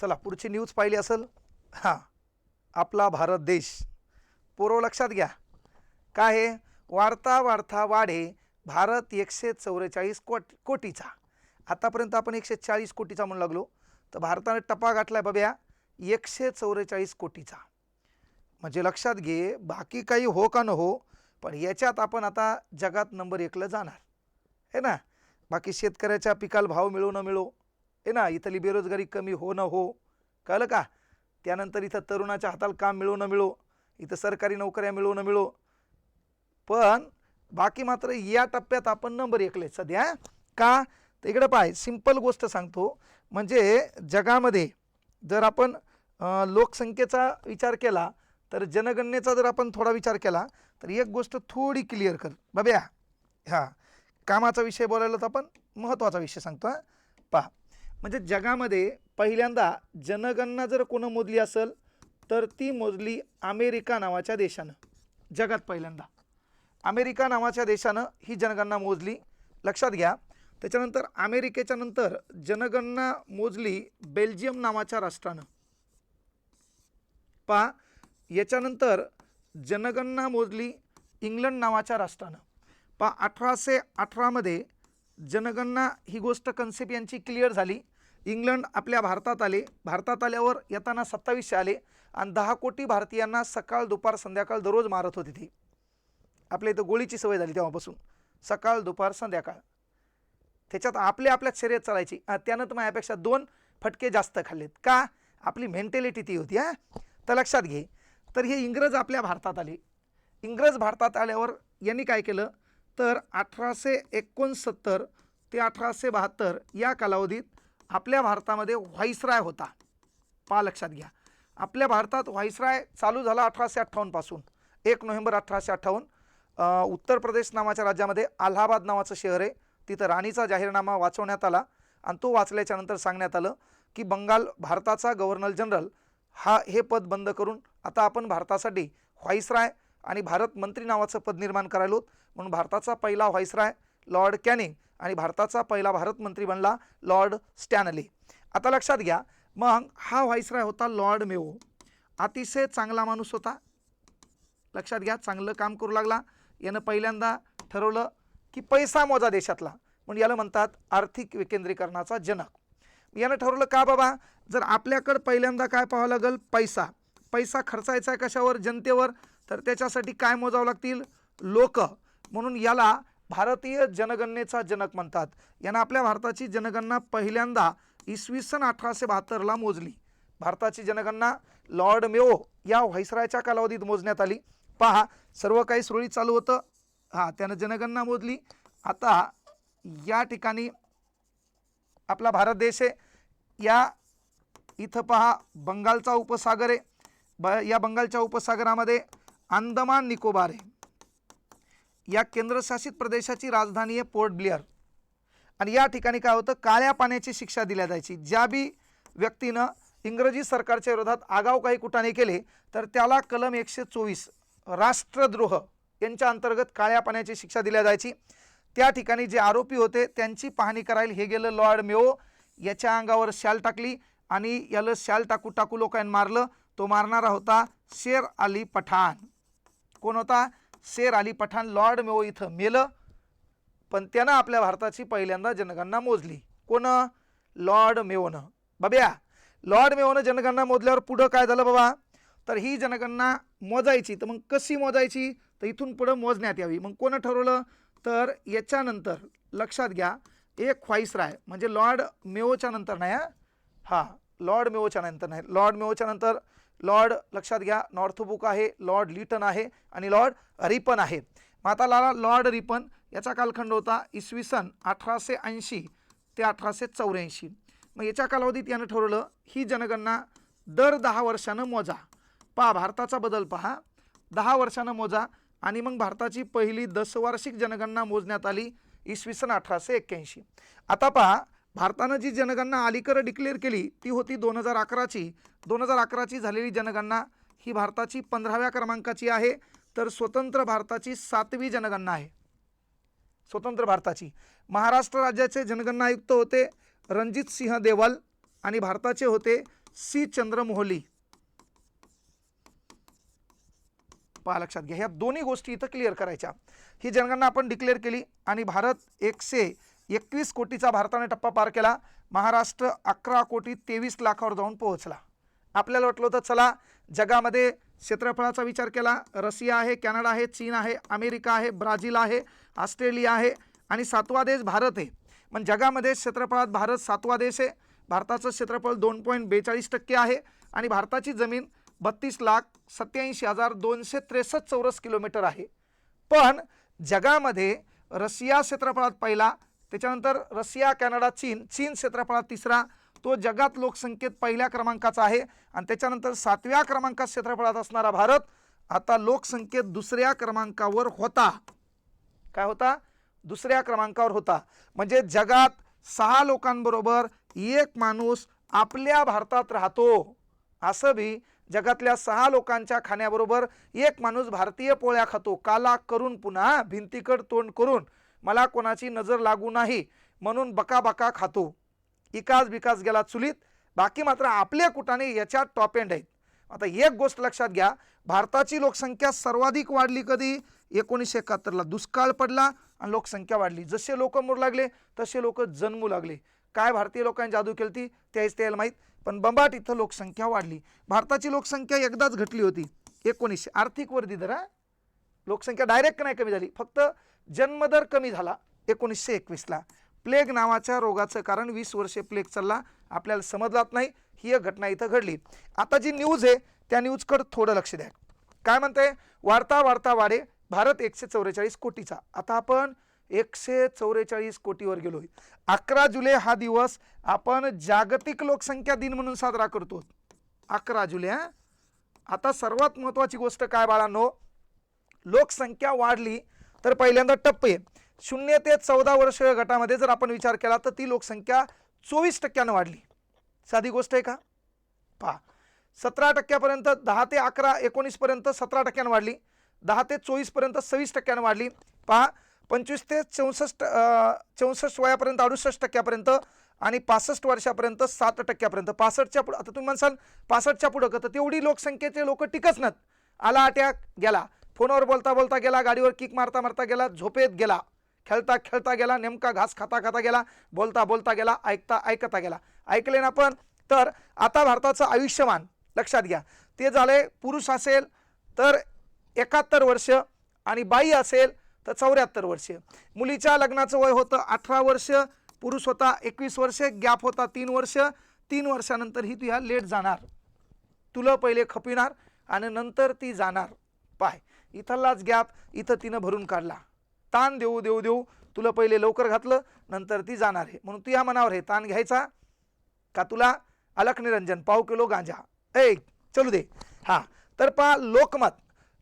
चला पुढची न्यूज पाहिली असेल? हां. आपला भारत देश. पूर्व लक्षात घ्या. काय आहे? वाढता वाढता वाढे भारत एकशे चौवेचाळीस कोट कोटीचा. आतापर्यंत आपण एकशे चाळीस कोटीचा म्हणू लागलो. तर भारताने टपा गाठला आहे बाब्या एकशे चौवेचाळीस कोटीचा. म्हणजे लक्षात घे बाकी काही हो का न हो पण याच्यात आपण आता जगात नंबर एकला जाणार. आहे ना? बाकी शेतकऱ्याच्या पिकाला भाव मिळो न मिळो आहे ना इथली बेरोजगारी कमी हो न हो. कळलं का? त्यानंतर इथं तरुणाच्या हाताला काम मिळो न मिळो इथं सरकारी नोकऱ्या मिळो न मिळो. पण बाकी मात्र या टप्प्यात आपण नंबर एकले सध्या का? तर इकडं पाय सिंपल गोष्ट सांगतो. म्हणजे जगामध्ये जर आपण लोकसंख्येचा विचार केला तर जनगणनेचा जर आपण थोडा विचार केला तर एक गोष्ट थोडी क्लिअर कर. बाब्या हां कामाचा विषय बोलायला तर आपण महत्त्वाचा विषय सांगतो हां. पहा. म्हणजे जगामध्ये पहिल्यांदा जनगणना जर कोणं मोजली असेल तर ती मोजली अमेरिका नावाच्या देशानं. जगात पहिल्यांदा. अमेरिका नावाच्या देशानं ही जनगणना मोजली. लक्षात घ्या त्याच्यानंतर अमेरिकेच्या नंतर जनगणना मोजली बेल्जियम नावाच्या राष्ट्रानं. पहा याच्यानंतर जनगणना मोजली इंग्लंड नावाच्या राष्ट्रानं. पहा अठराशे अठरामध्ये जनगणना ही गोष्ट कन्सेप्ट यांची क्लिअर झाली. इंग्लंड आपल्या भारतात आले. भारतात आल्यावर येताना सत्तावीसशे आले आणि दहा कोटी भारतीयांना सकाळ दुपार संध्याकाळ दररोज मारत होती ती. आपल्या इथं गोळीची सवय झाली तेव्हापासून. सकाळ दुपार संध्याकाळ. त्याच्यात आपल्या आपल्याच शर्यत चालायची त्यानं तर माझ्यापेक्षा दोन फटके जास्त खाल्लेत. का? आपली मेंटॅलिटी ती होती हां. तर लक्षात घे. तर हे इंग्रज आपल्या भारतात आले. इंग्रज भारतात आल्यावर यांनी काय केलं? तर अठराशे एकोणसत्तर ते अठराशे बहात्तर या कालावधीत आपल्या भारतामध्ये व्हाईसराय होता. पहा लक्षात घ्या. आपल्या भारतात व्हाईसराय चालू झाला अठराशे अठ्ठावन्नपासून एक नोव्हेंबर अठराशे अठ्ठावन्न. उत्तर प्रदेश नावाच्या राज्यामध्ये अलाहाबाद नावाचं शहर आहे. तिथं राणीचा जाहीरनामा वाचवण्यात आला आणि तो वाचल्याच्यानंतर सांगण्यात आलं की बंगाल भारताचा गव्हर्नर जनरल हा हे पद बंद करून आता आपण भारतासाठी व्हाईसराय आणि भारत मंत्री नावाचं पद निर्माण करायलो म्हणून भारताचा पहिला व्हाईसराय लॉर्ड कॅनिंग आणि भारताचा पहिला भारत मंत्री बनला लॉर्ड स्टॅनली. आता लक्षात घ्या मग हा व्हाईसराय होता लॉर्ड मेओ अतिशय चांगला माणूस होता. लक्षात घ्या चांगलं काम करू लागला. यानं पहिल्यांदा ठरवलं की पैसा मोजा देशातला. म्हणून याला म्हणतात आर्थिक विकेंद्रीकरणाचा जनक. यानं ठरवलं का बाबा? जर आपल्याकडं पहिल्यांदा काय पाहावं लागेल? पैसा. पैसा खर्चायचा आहे कशावर? जनतेवर. तर त्याच्यासाठी काय मोजावं लागतील? लोक. म्हणून याला भारतीय जनगणनेचा जनक म्हणतात. यानं आपल्या भारताची जनगणना पहिल्यांदा इसवी सन अठराशे बहात्तरला मोजली. भारताची जनगणना लॉर्ड मेओ या व्हायसरायच्या कालावधीत मोजण्यात आली. पहा सर्व काही सुरळीत चालू होतं. हां त्यानं जनगणना मोजली. आता या ठिकाणी आपला भारत देश आहे. या इथं पहा बंगालचा उपसागर आहे. ब या बंगालच्या उपसागरामध्ये अंदमान निकोबार आहे. या केंद्रशासित प्रदेशाची राजधानी आहे पोर्ट ब्लेअर. आणि या ठिकाणी काय होतं? काळ्या पाण्याची शिक्षा दिल्या जायची. ज्या बी व्यक्तीनं इंग्रजी सरकारच्या विरोधात आगाव काही कुटाने केले तर त्याला कलम एकशे चोवीस राष्ट्रद्रोह यांच्या अंतर्गत काळ्या पाण्याची शिक्षा दिल्या जायची. त्या ठिकाणी जे आरोपी होते त्यांची पाहणी करायला हे गेलं लॉर्ड मेओ. याच्या अंगावर शाल टाकली आणि याला शाल टाकू टाकू लोकांनी मारलं. तो मारणारा होता शेर अली पठाण. कोण होता? शेर अली पठाण लॉर्ड मेओ इथं मेलं पण त्यानं आपल्या भारताची पहिल्यांदा जनगणना मोजली. कोण? लॉर्ड मेओनं बाब्या लॉर्ड मेओनं जनगणना मोजल्यावर पुढं काय झालं बाबा? तर ही जनगणना मोजायची. तर मग कशी मोजायची? तर इथून पुढं मोजण्यात यावी. मग कोणं ठरवलं? तर याच्यानंतर लक्षात घ्या एक राय म्हणजे लॉर्ड मेओच्या नंतर नाही हां लॉर्ड मेओच्या नंतर नाही. लॉर्ड मेओच्या नंतर लॉर्ड लक्षात घ्या नॉर्थबुक आहे लॉर्ड लिटन आहे आणि लॉर्ड रिपन आहे. माता लाला लॉर्ड रिपन याचा कालखंड होता इसवी सन अठराशे ऐंशी ते अठराशे चौऱ्याऐंशी. मग याच्या कालावधीत यानं ठरवलं ही जनगणना दर दहा वर्षानं मोजा. पहा भारताचा बदल पहा. दहा वर्षानं मोजा आणि मग भारताची पहिली दसवार्षिक जनगणना मोजण्यात आली इसवी सन अठराशे एक्क्याऐंशी. आता पहा भारतानं जी जनगणना अलीकडं डिक्लेअर केली ती होती दोन हजार अकराची. दोन हजार अकराची झालेली जनगणना ही भारताची पंधराव्या क्रमांकाची आहे तर स्वतंत्र भारताची सातवी जनगणना आहे. स्वतंत्र भारताची. महाराष्ट्र राज्याचे जनगणना आयुक्त होते रणजित सिंह देवल आणि भारताचे होते सी चंद्रमोहली. पहा लक्षात घ्या ह्या दोन्ही गोष्टी इथं क्लिअर करायच्या. ही जनगणना आपण डिक्लेअर केली आणि भारत एकशे एकवीस कोटीचा भारताने टप्पा पार केला. महाराष्ट्र अकरा कोटी तेवीस लाखावर जाऊन पोहोचला. आपल्याला वाटलं होतं चला जगामध्ये क्षेत्रफळाचा विचार केला. रशिया आहे कॅनडा आहे चीन आहे अमेरिका आहे ब्राझील आहे ऑस्ट्रेलिया आहे आणि सातवा देश भारत आहे. पण जगामध्ये क्षेत्रफळात भारत सातवा देश आहे. भारताचं क्षेत्रफळ दोन पॉईंट बेचाळीस टक्के आहे आणि भारताची जमीन बत्तीस लाख सत्याऐंशी हजार दोनशे त्रेसष्ट चौरस किलोमीटर आहे. पण जगामध्ये रशिया क्षेत्रफळात पहिला त्याच्यानंतर रशिया कॅनडा चीन चीन क्षेत्रफळात तिसरा. तो जगात लोकसंख्येत पहिल्या क्रमांकाचा आहे आणि त्याच्यानंतर सातव्या क्रमांकात क्षेत्रफळात असणारा भारत आता लोकसंख्येत दुसऱ्या क्रमांकावर होता. काय होता? दुसऱ्या क्रमांकावर होता. म्हणजे जगात सहा लोकांबरोबर एक माणूस आपल्या भारतात राहतो. असं बी जगातल्या सहा लोकांच्या खाण्याबरोबर एक माणूस भारतीय पोळ्या खातो. काला करून पुन्हा भिंतीकड तोंड करून. मला कोणाची नजर लागू नाही म्हणून बकाबका खातो. इकास बिकास गेला चुलीत. बाकी मात्र आपल्या कुटाने याच्यात टॉप एंड आहेत. आता एक गोष्ट लक्षात घ्या. भारताची लोकसंख्या सर्वाधिक वाढली कधी? एकोणीसशे एकाहत्तरला. दुष्काळ पडला आणि लोकसंख्या वाढली. जसे लोक मरू लागले तसे लोक जन्मू लागले. काय भारतीय लोकांनी जादू केली ती त्याच त्याला माहीत. पण बंबाट इथं लोकसंख्या वाढली. भारताची लोकसंख्या एकदाच घटली होती. एकोणीसशे. आर्थिक वर्धी दर लोकसंख्या डायरेक्ट नाही कमी झाली. फक्त जन्मदर कमी झाला एकोणीसशे एकवीसला. प्लेग नावाच्या रोगाचं कारण वीस वर्षे प्लेग चालला आपल्याला समजलात नाही. ही एक घटना इथं घडली. आता जी न्यूज आहे त्या न्यूजकडं थोडं लक्ष द्या. काय म्हणते वाढता वाढता वाढे. भारत एकशे चौवेचाळीस कोटीचा. आता आपण एकशे चौवेचाळीस कोटीवर गेलो अकरा जुलै हा दिवस आपण जागतिक लोकसंख्या दिन म्हणून साजरा करतो अकरा जुलै आता सर्वात महत्त्वाची गोष्ट काय बाळांनो? लोकसंख्या वाढली तर पहिल्यांदा टप्पे शून्य ते चौदा वर्ष गटामध्ये जर आपण विचार केला तर ती लोकसंख्या चोवीस टक्क्यानं वाढली. साधी गोष्ट आहे का? पहा. सतरा टक्क्यापर्यंत दहा ते अकरा एकोणीसपर्यंत सतरा टक्क्यानं वाढली. दहा ते चोवीसपर्यंत सव्वीस टक्क्यानं वाढली. पहा. पंचवीस ते चौसष्ट चौसष्ट वयापर्यंत अडुसष्ट टक्क्यापर्यंत आणि पासष्ट वर्षापर्यंत सात टक्क्यापर्यंत. पासष्टच्या पुढं आता तुम्ही म्हणसाल पासष्टच्या पुढं का तर तेवढी लोकसंख्येचे लोक टिकच नाहीत. आला अटॅक गेला. फोनवर बोलता बोलता गेला गाडीवर किक मारता मारता गेला झोपेत गेला. खेळता खेळता गेला नेमका घास खाता खाता गेला बोलता बोलता गेला ऐकता ऐकता गेला. ऐकले ना आपण तर आता भारताचं आयुष्यमान लक्षात घ्या. ते झाले पुरुष असेल तर एकाहत्तर वर्ष आणि बाई असेल तर चौऱ्याहत्तर वर्ष. मुलीच्या लग्नाचं वय होतं अठरा वर्ष पुरुष होता एकवीस वर्ष गॅप होता तीन वर्ष. तीन वर्षानंतर ही तुझ्या लेट जाणार. तुला पहिले खपिणार आणि नंतर ती जाणार. पाय. इथलाच गॅप इथं तिनं भरून काढला. ताण देऊ देऊ देऊ तुला पहिले लवकर घातलं नंतर ती जाणार आहे. म्हणून तू या मनावर आहे ताण घ्यायचा का तुला? अलख निरंजन पाव किलो गांजा. ए चलू दे. हां तर पहा लोकमत.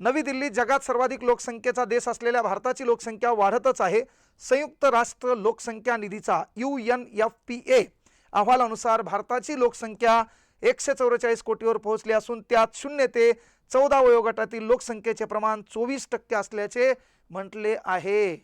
नवी दिल्ली जगात सर्वाधिक लोकसंख्येचा देश असलेल्या भारताची लोकसंख्या वाढतच आहे. संयुक्त राष्ट्र लोकसंख्या निधीचा U N F P A अहवालानुसार भारताची लोकसंख्या एकशे चौवेचाळीस कोटीवर पोहोचली असून त्यात शून्य ते चौदा वयोगटातील लोकसंख्येचे प्रमाण चोवीस टक्के असल्याचे म्हटले आहे.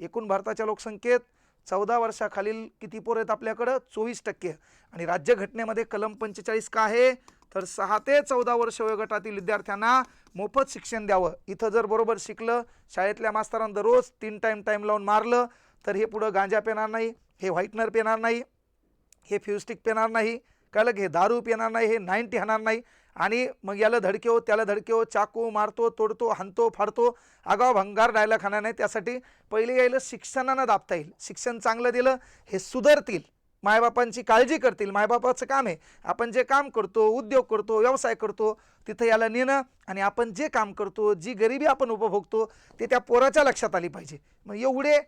एकूण भारताच्या लोकसंख्येत चौदा वर्षाखालील किती पोर आहेत आपल्याकडं? चोवीस टक्के. आणि राज्यघटनेमध्ये कलम पंचेचाळीस का आहे? तर सहा ते चौदा वर्ष वयोगटातील विद्यार्थ्यांना मोफत शिक्षण द्यावं. इथं जर बरोबर शिकलं शाळेतल्या मास्तरांना दररोज तीन टाईम टाईम लावून मारलं तर हे पुढं गांजा पेणार नाही हे व्हाईटनर पेणार नाही हे फ्युस्टिक पेणार नाही कळलं की हे दारू पेणार नाही हे नाईन्टी हाणार नाही. आणि मग याला धडकेव त्याला धडकेव चाकू मारतो तोडतो हाणतो फाडतो आगाव भंगार डायला खाणार नाही त्यासाठी पहिले यायला शिक्षणानं दाबता येईल. शिक्षण चांगलं दिलं हे सुधारतील. मायबापांची काळजी करतील. मायबापाचं काम आहे. आपण जे काम करतो उद्योग करतो व्यवसाय करतो तिथं याला नेणं आणि आपण जे काम करतो जी गरिबी आपण उपभोगतो ते त्या पोराच्या लक्षात आली पाहिजे. मग एवढे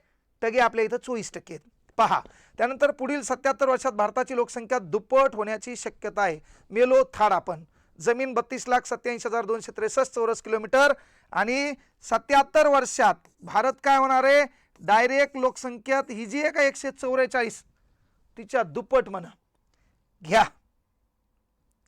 टगे आपल्या इथं चोवीस टक्के आहेत. पहा त्यानंतर पुढील सत्याहत्तर वर्षात भारताची लोकसंख्या दुप्पट होण्याची शक्यता आहे. मेलो थाड आपण. जमीन बत्तीस लाख सत्याऐंशी हजार दोनशे त्रेसष्ट चौरस किलोमीटर. आणि सत्याहत्तर वर्षात भारत काय होणार? आहे डायरेक्ट लोकसंख्यात ही जी आहे का एकशे चौवेचाळीस तिच्या दुप्पट म्हणा घ्या.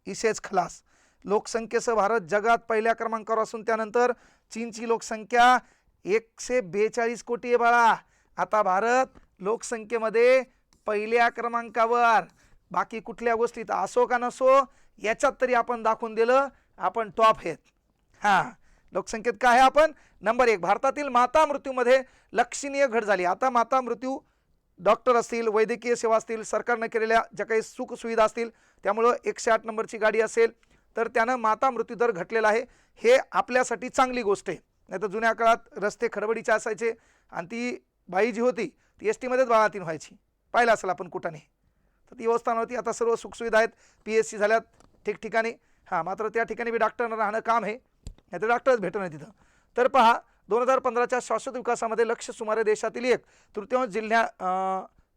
इसेच खलास. लोकसंख्येसह भारत जगात पहिल्या क्रमांकावर असून त्यानंतर चीनची लोकसंख्या एकशे बेचाळीस कोटी आहे बाळा. आता भारत लोकसंख्येमध्ये पहिल्या क्रमांकावर. बाकी कुठल्या गोष्टीत असो का नसो याच्यात तरी आपण दाखवून दिलं आपण टॉप आहेत. हां लोकसंख्येत काय आहे आपण? नंबर एक भारतातील माता मृत्यूमध्ये लक्षणीय घट झाली. आता माता मृत्यू डॉक्टर असतील वैद्यकीय सेवा असतील सरकारनं केलेल्या ज्या काही सुखसुविधा असतील त्यामुळं एकशे आठ नंबरची गाडी असेल तर त्यानं माता मृत्यूदर घटलेला आहे. हे आपल्यासाठी चांगली गोष्ट आहे. नाही तर जुन्या काळात रस्ते खडबडीचे असायचे आणि ती बाई जी होती ती एस टीमध्येच बाळातीन व्हायची. पाहिलं असेल आपण कुठं नाही. तर ती व्यवस्था नव्हती. आता सर्व सुखसुविधा आहेत. पी एस सी झाल्यात. ठिकठिकाणी. हां मात्र त्या ठिकाणी बी डॉक्टरनं राहणं काम आहे. नाही तर डॉक्टरच भेटणं तिथं. तर पहा दोन हजार पंधराच्या शाश्वत विकासामध्ये लक्ष सुमारे देशातील एक तृतीयांश जिल्ह्या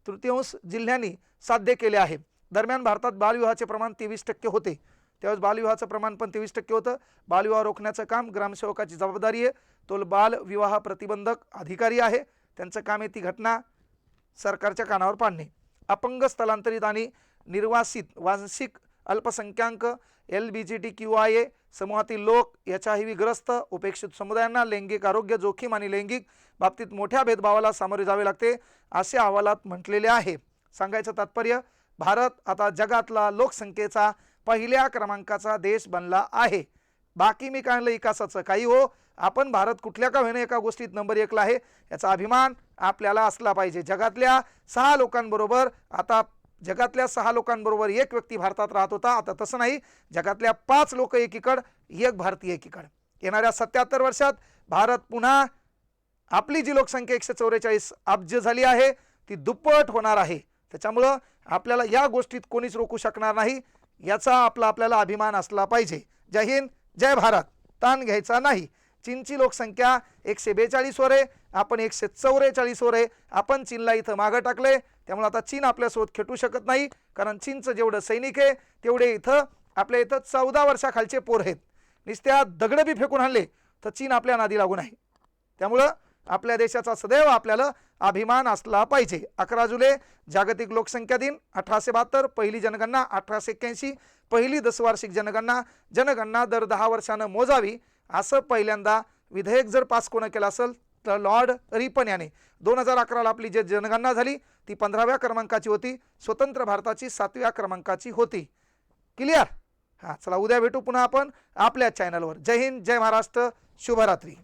तृतीयांश जिल्ह्यांनी साध्य केले आहे. दरम्यान भारतात बालविवाहाचे प्रमाण तेवीस टक्के होते. त्यावेळेस बालविवाहाचं प्रमाण पण तेवीस टक्के होतं. बालविवाह रोखण्याचं काम ग्रामसेवकाची जबाबदारी आहे. तो बालविवाह प्रतिबंधक अधिकारी आहे. त्यांचं काम आहे ती घटना सरकारच्या कानावर पाडणे. अपंग स्थलांतरित आणि निर्वासित वांशिक अल्पसंख्याक L B G T Q I A समूहातील लोक याच्याही ग्रस्त उपेक्षित समुदायांना लैंगिक आरोग्य जोखीम आणि लैंगिक बाबतीत मोठ्या भेदभावाला सामोरे जावे लागते असे अहवालात म्हटलेले आहे. सांगायचं तात्पर्य भारत आता जगातला लोकसंख्येचा पहिल्या क्रमांकाचा देश बनला आहे. बाकी मी काय विकासाचं काही हो. आपण भारत कुठल्या का होईना एका गोष्टीत नंबर एकला आहे याचा अभिमान आपल्याला असला पाहिजे. जगातल्या सहा लोकांबरोबर आता जगातल्या सहा लोकांबरोबर एक व्यक्ती भारतात राहत होता. आता तसं नाही जगातल्या पाच लोक एकीकड एक भारतीय एकीकड. येणाऱ्या सत्याहत्तर वर्षात भारत पुन्हा आपली जी लोकसंख्या एकशे चौवेचाळीस अब्ज झाली आहे ती दुप्पट होणार आहे. त्याच्यामुळं आपल्याला या गोष्टीत कोणीच रोखू शकणार नाही याचा आपला आपल्याला अभिमान असला पाहिजे. जय हिंद जय भारत. ताण घ्यायचा नाही. चीनची लोकसंख्या एकशे बेचाळीसवर आहे. आपण एकशे चौवेचाळीसवर आहे. आपण चीनला इथं मागं टाकले त्यामुळे आता चीन आपल्यासोबत खेटू शकत नाही कारण चीनचं जेवढं सैनिक आहे तेवढे इथं आपल्या इथं चौदा वर्षाखालचे पोर आहेत. नुसत्या दगडं बी फेकून आणले तर चीन आपल्या नादी लागून आहे त्यामुळं आपल्या देशाचा सदैव आपल्याला अभिमान असला पाहिजे. अकरा जुलै जागतिक लोकसंख्या दिन अठराशे बहात्तर पहिली जनगणना अठराशे एक्क्याऐंशी पहिली दसवार्षिक जनगणना. जनगणना दर दहा वर्षानं मोजावी. असं पहिल्यांदा विधेयक जर पास कोणं केलं असेल तर लॉर्ड रिपन याने. दोन हजार अकराला आपली जे जनगणना झाली ती पंधराव्या क्रमांकाची होती स्वतंत्र भारताची सातव्या क्रमांकाची होती. क्लिअर हां चला उद्या भेटू पुन्हा आपण आपल्या चॅनलवर जय हिंद जय महाराष्ट्र शुभरात्री.